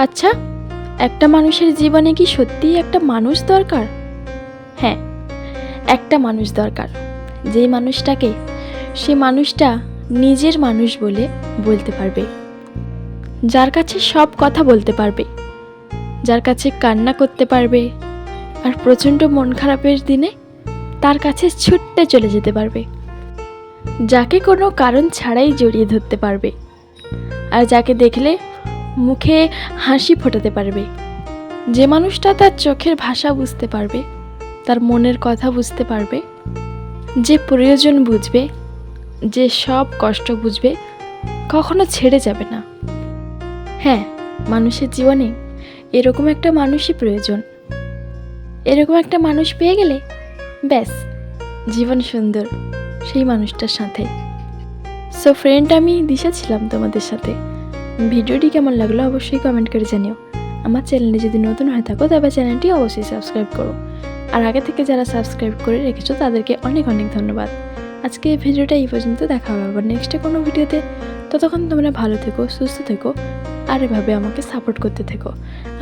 আচ্ছা একটা মানুষের জীবনে কি সত্যিই একটা মানুষ দরকার? হ্যাঁ একটা মানুষ দরকার। যেই মানুষটাকে সে মানুষটা নিজের মানুষ বলে বলতে পারবে। যার কাছে সব কথা বলতে পারবে। যার কাছে কান্না করতে পারবে আর প্রচণ্ড মন খারাপের দিনে তার কাছে ছুটতে চলে যেতে পারবে। যাকে কোনো কারণ ছাড়াই জড়িয়ে ধরতে পারবে। আর যাকে দেখলে মুখে হাসি ফোটাতে পারবে। যে মানুষটা তার চোখের ভাষা বুঝতে পারবে, তার মনের কথা বুঝতে পারবে, যে প্রয়োজন বুঝবে, যে সব কষ্ট বুঝবে, কখনো ছেড়ে যাবে না। হ্যাঁ মানুষের জীবনে এরকম একটা মানুষই প্রয়োজন। এরকম একটা মানুষ পেয়ে গেলে ব্যাস, জীবন সুন্দর সেই মানুষটার সাথে। সো ফ্রেন্ড আমি দিশা ছিলাম তোমাদের সাথে। ভিডিওটি কেমন লাগল অবশ্যই কমেন্ট করে জানিও। আমার চ্যানেলে যদি নতুন হয়ে থাকো, তবে চ্যানেলটি অবশ্যই সাবস্ক্রাইব করো। আর আগে থেকে যারা সাবস্ক্রাইব করে রেখেছো, তাদেরকে অনেক অনেক ধন্যবাদ। আজকে এই ভিডিওটা এই পর্যন্ত, দেখা হবে আবার নেক্সটে কোনো ভিডিওতে। ততক্ষণ তোমরা ভালো থেকো, সুস্থ থেকো, আর এভাবে আমাকে সাপোর্ট করতে থেকো।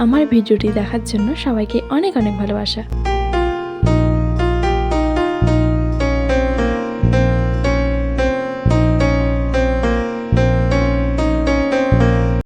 আমার ভিডিওটি দেখার জন্য সবাইকে অনেক অনেক ভালোবাসা।